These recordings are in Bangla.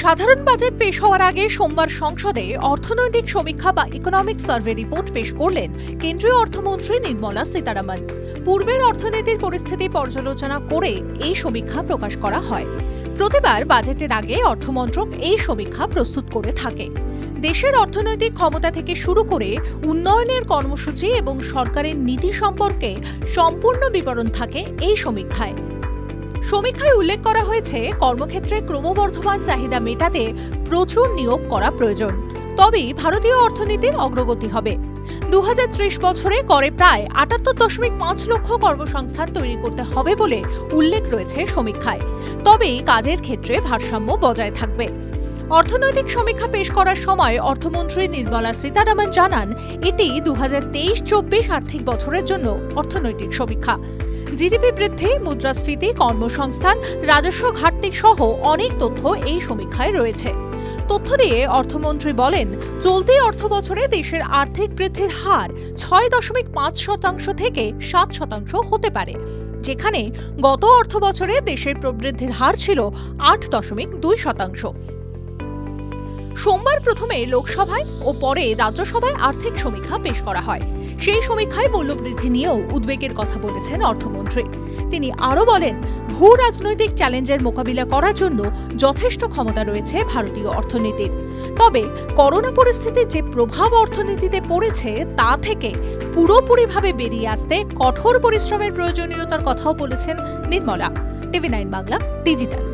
সাধারণ বাজেট পেশ হওয়ার আগে সোমবার সংসদে অর্থনৈতিক সমীক্ষা বা ইকোনমিক সার্ভে রিপোর্ট পেশ করলেন কেন্দ্রীয় অর্থমন্ত্রী নির্মলা সীতারামন। পূর্বের অর্থনীতির পরিস্থিতি পর্যালোচনা করে এই সমীক্ষা প্রকাশ করা হয়। প্রতিবার বাজেটের আগে অর্থমন্ত্রক এই সমীক্ষা প্রস্তুত করে থাকে। দেশের অর্থনৈতিক ক্ষমতা থেকে শুরু করে উন্নয়নের কর্মসূচি এবং সরকারের নীতি সম্পর্কে সম্পূর্ণ বিবরণ থাকে এই সমীক্ষায়। সমীক্ষায় উল্লেখ করা হয়েছে, কর্মক্ষেত্রে ক্রমবর্ধমান চাহিদা মেটাতে প্রচুর নিয়োগ করা প্রয়োজন। তবেই ভারতীয় অর্থনীতির অগ্রগতি হবে। দু হাজার ত্রিশ বছরে করে প্রায় আটাত্তর দশমিক পাঁচ লক্ষ কর্মসংস্থান তৈরি করতে হবে বলে উল্লেখ রয়েছে সমীক্ষায়। তবেই কাজের ক্ষেত্রে ভারসাম্য বজায় থাকবে। অর্থনৈতিক সমীক্ষা পেশ করার সময় অর্থমন্ত্রী নির্মলা সীতারামন জানান, এটি দু তেইশ চব্বিশ আর্থিক বছরের জন্য অর্থনৈতিক সমীক্ষা। জিডিপি বৃদ্ধি, মুদ্রাস্ফীতি, কর্মসংস্থান, রাজস্ব ঘাটতি সহ অনেক তথ্য এই সমীক্ষায় রয়েছে। তথ্য দিয়ে অর্থমন্ত্রী বলেন, চলতি অর্থ বছরে দেশের আর্থিক বৃদ্ধির হার ছয় দশমিক পাঁচ শতাংশ থেকে সাত শতাংশ হতে পারে, যেখানে গত অর্থ বছরে দেশের প্রবৃদ্ধির হার ছিল আট দশমিক দুই শতাংশ। সোমবার প্রথমে লোকসভায় ও পরে রাজ্যসভায় আর্থিক সমীক্ষা পেশ করা হয়। সেই সমীক্ষায় মূল্যবৃদ্ধি নিয়েও উদ্বেগের কথা বলেছেন অর্থমন্ত্রী। তিনি আরও বলেন, ভূ রাজনৈতিক চ্যালেঞ্জের মোকাবিলা করার জন্য যথেষ্ট ক্ষমতা রয়েছে ভারতীয় অর্থনীতির। তবে করোনা পরিস্থিতির যে প্রভাব অর্থনীতিতে পড়েছে তা থেকে পুরোপুরিভাবে বেরিয়ে আসতে কঠোর পরিশ্রমের প্রয়োজনীয়তার কথাও বলেছেন Nirmala. TV nine Bangla, digital.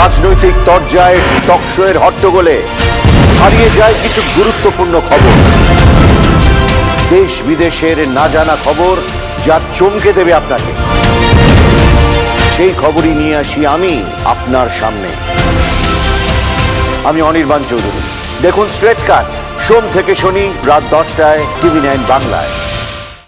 রাজনৈতিক তরজায় টকশোয়ের হট্টগোলে হারিয়ে যায় কিছু গুরুত্বপূর্ণ খবর। দেশ বিদেশের না জানা খবর যা চমকে দেবে আপনাকে। সেই খবরই নিয়ে আসি আমি আপনার সামনে। আমি অনির্বাণ চৌধুরী। দেখুন স্ট্রেট কাট। সোম থেকে শনি রাত দশটায় টিভি নাইন বাংলায়।